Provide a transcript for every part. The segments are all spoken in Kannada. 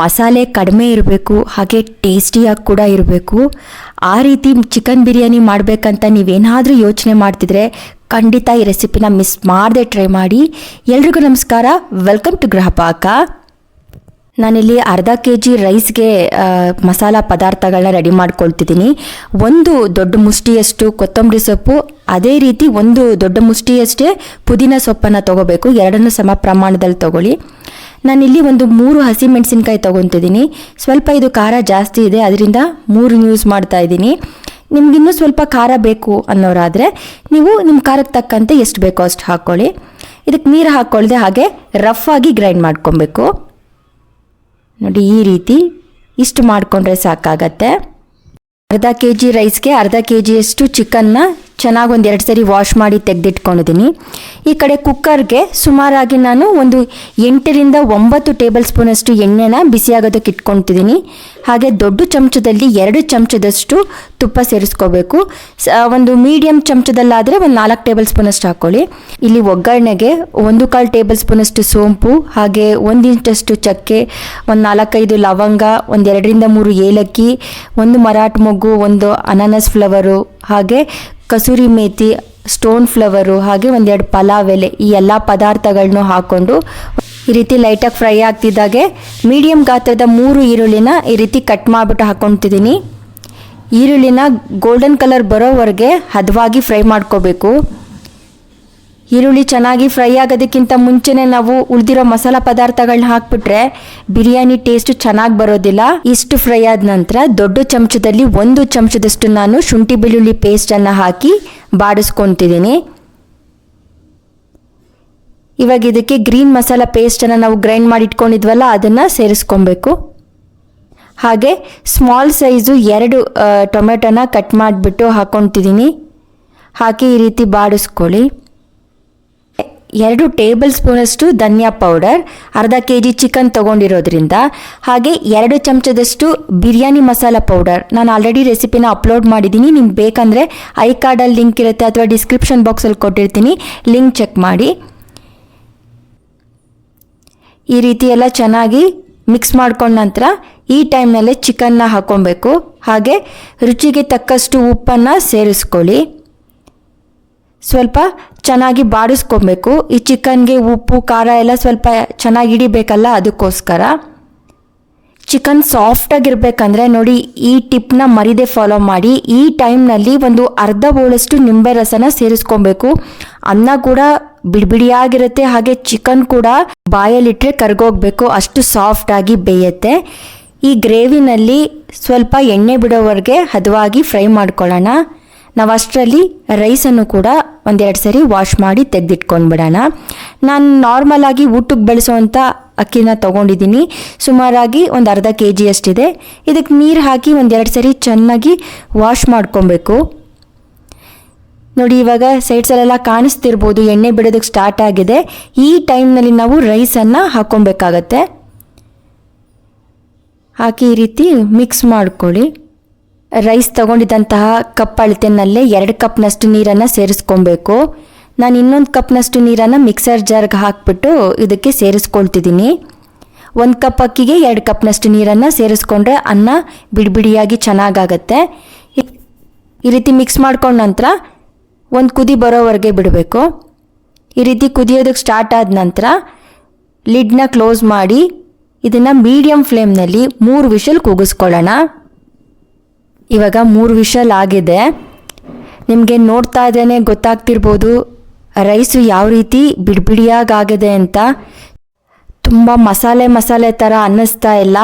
ಮಸಾಲೆ ಕಡಿಮೆ ಇರಬೇಕು, ಹಾಗೆ ಟೇಸ್ಟಿಯಾಗಿ ಕೂಡ ಇರಬೇಕು. ಆ ರೀತಿ ಚಿಕನ್ ಬಿರಿಯಾನಿ ಮಾಡಬೇಕಂತ ನೀವೇನಾದರೂ ಯೋಚನೆ ಮಾಡ್ತಿದ್ರೆ ಖಂಡಿತ ಈ ರೆಸಿಪಿನ ಮಿಸ್ ಮಾಡದೆ ಟ್ರೈ ಮಾಡಿ. ಎಲ್ರಿಗೂ ನಮಸ್ಕಾರ. ವೆಲ್ಕಮ್ ಟು ಗೃಹ ಪಾಕ ನಾನಿಲ್ಲಿ ಅರ್ಧ ಕೆ ಜಿ ರೈಸ್ಗೆ ಮಸಾಲ ಪದಾರ್ಥಗಳನ್ನ ರೆಡಿ ಮಾಡ್ಕೊಳ್ತಿದ್ದೀನಿ. ಒಂದು ದೊಡ್ಡ ಮುಷ್ಟಿಯಷ್ಟು ಕೊತ್ತಂಬರಿ ಸೊಪ್ಪು, ಅದೇ ರೀತಿ ಒಂದು ದೊಡ್ಡ ಮುಷ್ಟಿಯಷ್ಟೇ ಪುದೀನ ಸೊಪ್ಪನ್ನು ತಗೋಬೇಕು. ಎರಡನ್ನೂ ಸಮ ಪ್ರಮಾಣದಲ್ಲಿ ತಗೊಳ್ಳಿ. ನಾನಿಲ್ಲಿ ಒಂದು ಮೂರು ಹಸಿಮೆಣಸಿನ್ಕಾಯಿ ತೊಗೊತಿದ್ದೀನಿ. ಸ್ವಲ್ಪ ಇದು ಖಾರ ಜಾಸ್ತಿ ಇದೆ, ಅದರಿಂದ ಮೂರು ಯೂಸ್ ಮಾಡ್ತಾ ಇದ್ದೀನಿ. ನಿಮಗಿನ್ನೂ ಸ್ವಲ್ಪ ಖಾರ ಬೇಕು ಅನ್ನೋರಾದರೆ ನೀವು ನಿಮ್ಮ ಖಾರಕ್ಕೆ ತಕ್ಕಂತೆ ಎಷ್ಟು ಬೇಕೋ ಅಷ್ಟು ಹಾಕ್ಕೊಳ್ಳಿ ಇದಕ್ಕೆ ನೀರು ಹಾಕ್ಕೊಳ್ಳದೆ ಹಾಗೆ ರಫ್ ಆಗಿ ಗ್ರೈಂಡ್ ಮಾಡ್ಕೊಬೇಕು. ನೋಡಿ ಈ ರೀತಿ ಇಷ್ಟು ಮಾಡಿಕೊಂಡ್ರೆ ಸಾಕಾಗತ್ತೆ. ಅರ್ಧ ಕೆ ಜಿ ರೈಸ್ಗೆ ಅರ್ಧ ಕೆ ಜಿಯಷ್ಟು ಚಿಕನ್ನ ಚೆನ್ನಾಗಿ ಒಂದು ಎರಡು ಸರಿ ವಾಶ್ ಮಾಡಿ ತೆಗೆದಿಟ್ಕೊಂಡಿದ್ದೀನಿ. ಈ ಕಡೆ ಕುಕ್ಕರ್ಗೆ ಸುಮಾರಾಗಿ ನಾನು ಒಂದು ಎಂಟರಿಂದ ಒಂಬತ್ತು ಟೇಬಲ್ ಸ್ಪೂನಷ್ಟು ಎಣ್ಣೆನ ಬಿಸಿಯಾಗೋದಕ್ಕೆ ಇಟ್ಕೊತಿದ್ದೀನಿ ಹಾಗೆ ದೊಡ್ಡ ಚಮಚದಲ್ಲಿ ಎರಡು ಚಮಚದಷ್ಟು ತುಪ್ಪ ಸೇರಿಸ್ಕೋಬೇಕು. ಒಂದು ಮೀಡಿಯಮ್ ಚಮಚದಲ್ಲಾದರೆ ಒಂದು ನಾಲ್ಕು ಟೇಬಲ್ ಸ್ಪೂನಷ್ಟು ಹಾಕ್ಕೊಳ್ಳಿ. ಇಲ್ಲಿ ಒಗ್ಗರಣೆಗೆ ಒಂದು ಕಾಲು ಟೇಬಲ್ ಸ್ಪೂನಷ್ಟು ಸೋಂಪು, ಹಾಗೆ ಒಂದು ಇಂಚಷ್ಟು ಚಕ್ಕೆ, ಒಂದು ನಾಲ್ಕೈದು ಲವಂಗ, ಒಂದು ಎರಡರಿಂದ ಮೂರು ಏಲಕ್ಕಿ, ಒಂದು ಮರಾಠ ಮೊಗ್ಗು, ಒಂದು ಅನಾನಸ್ ಫ್ಲವರು, ಹಾಗೆ ಕಸೂರಿ ಮೇಥಿ ಸ್ಟೋನ್ ಫ್ಲವರು ಹಾಗೆ ಒಂದೆರಡು ಪಲಾವ್ ಎಲೆ, ಈ ಎಲ್ಲ ಪದಾರ್ಥಗಳನ್ನೂ ಹಾಕ್ಕೊಂಡು ಈ ರೀತಿ ಲೈಟಾಗಿ ಫ್ರೈ ಆಗ್ತಿದ್ದಾಗೆ ಮೀಡಿಯಮ್ ಗಾತ್ರದ ಮೂರು ಈರುಳ್ಳಿನ ಈ ರೀತಿ ಕಟ್ ಮಾಡಿಬಿಟ್ಟು ಹಾಕ್ಕೊತಿದ್ದೀನಿ ಈರುಳ್ಳಿನ ಗೋಲ್ಡನ್ ಕಲರ್ ಬರೋವರೆಗೆ ಹದವಾಗಿ ಫ್ರೈ ಮಾಡ್ಕೋಬೇಕು. ಈರುಳ್ಳಿ ಚೆನ್ನಾಗಿ ಫ್ರೈ ಆಗೋದಕ್ಕಿಂತ ಮುಂಚೆನೆ ನಾವು ಉಳಿದಿರೋ ಮಸಾಲಾ ಪದಾರ್ಥಗಳನ್ನ ಹಾಕ್ಬಿಟ್ರೆ ಬಿರಿಯಾನಿ ಟೇಸ್ಟ್ ಚೆನ್ನಾಗಿ ಬರೋದಿಲ್ಲ. ಇಷ್ಟು ಫ್ರೈ ಆದ ನಂತರ ದೊಡ್ಡ ಚಮಚದಲ್ಲಿ ಒಂದು ಚಮಚದಷ್ಟು ನಾನು ಶುಂಠಿ ಬೆಳ್ಳುಳ್ಳಿ ಪೇಸ್ಟನ್ನು ಹಾಕಿ ಬಾಡಿಸ್ಕೊತಿದ್ದೀನಿ. ಇವಾಗ ಇದಕ್ಕೆ ಗ್ರೀನ್ ಮಸಾಲ ಪೇಸ್ಟನ್ನು ನಾವು ಗ್ರೈಂಡ್ ಮಾಡಿ ಇಟ್ಕೊಂಡಿದ್ವಲ್ಲ ಅದನ್ನು ಸೇರಿಸ್ಕೊಬೇಕು. ಹಾಗೆ ಸ್ಮಾಲ್ ಸೈಜು ಎರಡು ಟೊಮೆಟೊನ ಕಟ್ ಮಾಡಿಬಿಟ್ಟು ಹಾಕೊತಿದ್ದೀನಿ ಹಾಕಿ ಈ ರೀತಿ ಬಾಡಿಸ್ಕೊಳ್ಳಿ. ಎರಡು ಟೇಬಲ್ ಸ್ಪೂನಷ್ಟು ಧನಿಯಾ ಪೌಡರ್, ಅರ್ಧ ಕೆ ಜಿ ಚಿಕನ್ ತಗೊಂಡಿರೋದ್ರಿಂದ, ಹಾಗೆ ಎರಡು ಚಮಚದಷ್ಟು ಬಿರಿಯಾನಿ ಮಸಾಲ ಪೌಡರ್. ನಾನು ಆಲ್ರೆಡಿ ರೆಸಿಪಿನ ಅಪ್ಲೋಡ್ ಮಾಡಿದ್ದೀನಿ. ನಿಮ್ಗೆ ಬೇಕಂದರೆ ಐ ಕಾರ್ಡಲ್ಲಿ ಲಿಂಕ್ ಇರುತ್ತೆ ಅಥವಾ ಡಿಸ್ಕ್ರಿಪ್ಷನ್ ಬಾಕ್ಸಲ್ಲಿ ಕೊಟ್ಟಿರ್ತೀನಿ. ಲಿಂಕ್ ಚೆಕ್ ಮಾಡಿ. ಈ ರೀತಿ ಎಲ್ಲ ಚೆನ್ನಾಗಿ ಮಿಕ್ಸ್ ಮಾಡ್ಕೊಂಡ ನಂತರ ಈ ಟೈಮ್ನಲ್ಲೇ ಚಿಕನ್ನ ಹಾಕ್ಕೊಬೇಕು. ಹಾಗೆ ರುಚಿಗೆ ತಕ್ಕಷ್ಟು ಉಪ್ಪನ್ನು ಸೇರಿಸ್ಕೊಳ್ಳಿ. ಸ್ವಲ್ಪ ಚೆನ್ನಾಗಿ ಬಾಡಿಸ್ಕೊಬೇಕು. ಈ ಚಿಕನ್ಗೆ ಉಪ್ಪು, ಖಾರ ಎಲ್ಲ ಸ್ವಲ್ಪ ಚೆನ್ನಾಗಿ ಹಿಡಿಬೇಕಲ್ಲ ಅದಕ್ಕೋಸ್ಕರ. ಚಿಕನ್ ಸಾಫ್ಟಾಗಿರ್ಬೇಕಂದ್ರೆ ನೋಡಿ ಈ ಟಿಪ್ನ ಮರಿದೆ ಫಾಲೋ ಮಾಡಿ. ಈ ಟೈಮ್ನಲ್ಲಿ ಒಂದು ಅರ್ಧ ಬೋಳಷ್ಟು ನಿಂಬೆ ರಸನ ಸೇರಿಸ್ಕೊಬೇಕು. ಅನ್ನ ಕೂಡ ಬಿಡಿಬಿಡಿಯಾಗಿರುತ್ತೆ. ಹಾಗೆ ಚಿಕನ್ ಕೂಡ ಬಾಯಲ್ಲಿಟ್ಟರೆ ಕರ್ಗೋಗ್ಬೇಕು. ಅಷ್ಟು ಸಾಫ್ಟಾಗಿ ಬೇಯುತ್ತೆ. ಈ ಗ್ರೇವಿನಲ್ಲಿ ಸ್ವಲ್ಪ ಎಣ್ಣೆ ಬಿಡೋವರೆಗೆ ಹದವಾಗಿ ಫ್ರೈ ಮಾಡ್ಕೊಳ್ಳೋಣ. ನಾವು ಅಷ್ಟರಲ್ಲಿ ರೈಸನ್ನು ಕೂಡ ಒಂದೆರಡು ಸರಿ ವಾಶ್ ಮಾಡಿ ತೆಗೆದಿಟ್ಕೊಂಡ್ಬಿಡೋಣ ನಾನು ನಾರ್ಮಲಾಗಿ ಊಟಕ್ಕೆ ಬಳಸುವಂಥ ಅಕ್ಕಿನ ತೊಗೊಂಡಿದ್ದೀನಿ ಸುಮಾರಾಗಿ ಒಂದು ಅರ್ಧ ಕೆ ಜಿ ಅಷ್ಟಿದೆ. ಇದಕ್ಕೆ ನೀರು ಹಾಕಿ ಒಂದೆರಡು ಸರಿ ಚೆನ್ನಾಗಿ ವಾಶ್ ಮಾಡ್ಕೊಬೇಕು. ನೋಡಿ, ಇವಾಗ ಸೈಡ್ಸಲ್ಲೆಲ್ಲ ಕಾಣಿಸ್ತಿರ್ಬೋದು, ಎಣ್ಣೆ ಬಿಡೋದಕ್ಕೆ ಸ್ಟಾರ್ಟ್ ಆಗಿದೆ. ಈ ಟೈಮ್ನಲ್ಲಿ ನಾವು ರೈಸನ್ನು ಹಾಕ್ಕೊಬೇಕಾಗತ್ತೆ. ಹಾಕಿ ಈ ರೀತಿ ಮಿಕ್ಸ್ ಮಾಡ್ಕೊಳ್ಳಿ. ರೈಸ್ ತಗೊಂಡಿದ್ದಂತಹ ಕಪ್ ಅಳತೆನಲ್ಲೇ ಎರಡು ಕಪ್ನಷ್ಟು ನೀರನ್ನು ಸೇರಿಸ್ಕೊಬೇಕು. ನಾನು ಇನ್ನೊಂದು ಕಪ್ನಷ್ಟು ನೀರನ್ನು ಮಿಕ್ಸರ್ ಜಾರ್ಗೆ ಹಾಕ್ಬಿಟ್ಟು ಇದಕ್ಕೆ ಸೇರಿಸ್ಕೊಳ್ತಿದ್ದೀನಿ ಒಂದು ಕಪ್ ಅಕ್ಕಿಗೆ ಎರಡು ಕಪ್ನಷ್ಟು ನೀರನ್ನು ಸೇರಿಸ್ಕೊಂಡ್ರೆ ಅನ್ನ ಬಿಡಿಬಿಡಿಯಾಗಿ ಚೆನ್ನಾಗಾಗತ್ತೆ. ಈ- ರೀತಿ ಮಿಕ್ಸ್ ಮಾಡ್ಕೊಂಡ ನಂತರ ಒಂದು ಕುದಿ ಬರೋವರೆಗೆ ಬಿಡಬೇಕು. ಈ ರೀತಿ ಕುದಿಯೋದಕ್ಕೆ ಸ್ಟಾರ್ಟ್ ಆದ ನಂತರ ಲಿಡ್ನ ಕ್ಲೋಸ್ ಮಾಡಿ ಇದನ್ನು ಮೀಡಿಯಮ್ ಫ್ಲೇಮ್ನಲ್ಲಿ ಮೂರು ವಿಷಲ್ ಕೂಗಿಸ್ಕೊಳ್ಳೋಣ ಇವಾಗ ಮೂರು ವಿಷಲ್ ಆಗಿದೆ ನಿಮಗೆ ನೋಡ್ತಾ ಇದ್ದೇನೆ ಗೊತ್ತಾಗ್ತಿರ್ಬೋದು ರೈಸು ಯಾವ ರೀತಿ ಬಿಡಿಬಿಡಿಯಾಗಿದೆ ಅಂತ. ತುಂಬ ಮಸಾಲೆ ಮಸಾಲೆ ಥರ ಅನ್ನಿಸ್ತಾ ಇಲ್ಲ.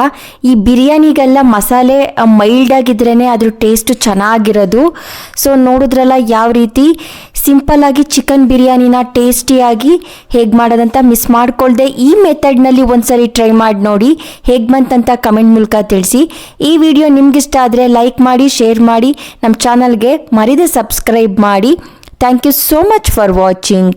ಈ ಬಿರಿಯಾನಿಗೆಲ್ಲ ಮಸಾಲೆ ಮೈಲ್ಡ್ ಆಗಿದ್ರೇ ಅದ್ರ ಟೇಸ್ಟ್ ಚೆನ್ನಾಗಿರೋದು. ಸೊ ನೋಡಿದ್ರಲ್ಲ ಯಾವ ರೀತಿ? ಸಿಂಪಲ್ಲಾಗಿ ಚಿಕನ್ ಬಿರಿಯಾನಿನ ಟೇಸ್ಟಿಯಾಗಿ ಹೇಗೆ ಮಾಡೋದಂತ ಮಿಸ್ ಮಾಡ್ಕೊಳ್ದೆ. ಈ ಮೆಥಡ್ನಲ್ಲಿ ಒಂದ್ಸರಿ ಟ್ರೈ ಮಾಡಿ ನೋಡಿ. ಹೇಗೆ ಬಂತಂತ ಕಮೆಂಟ್ ಮೂಲಕ ತಿಳಿಸಿ. ಈ ವಿಡಿಯೋ ನಿಮ್ಗಿಷ್ಟ ಆದರೆ ಲೈಕ್ ಮಾಡಿ ಶೇರ್ ಮಾಡಿ. ನಮ್ಮ ಚಾನಲ್ಗೆ ಮರಿದೆ ಸಬ್ಸ್ಕ್ರೈಬ್ ಮಾಡಿ. Thank you so much for watching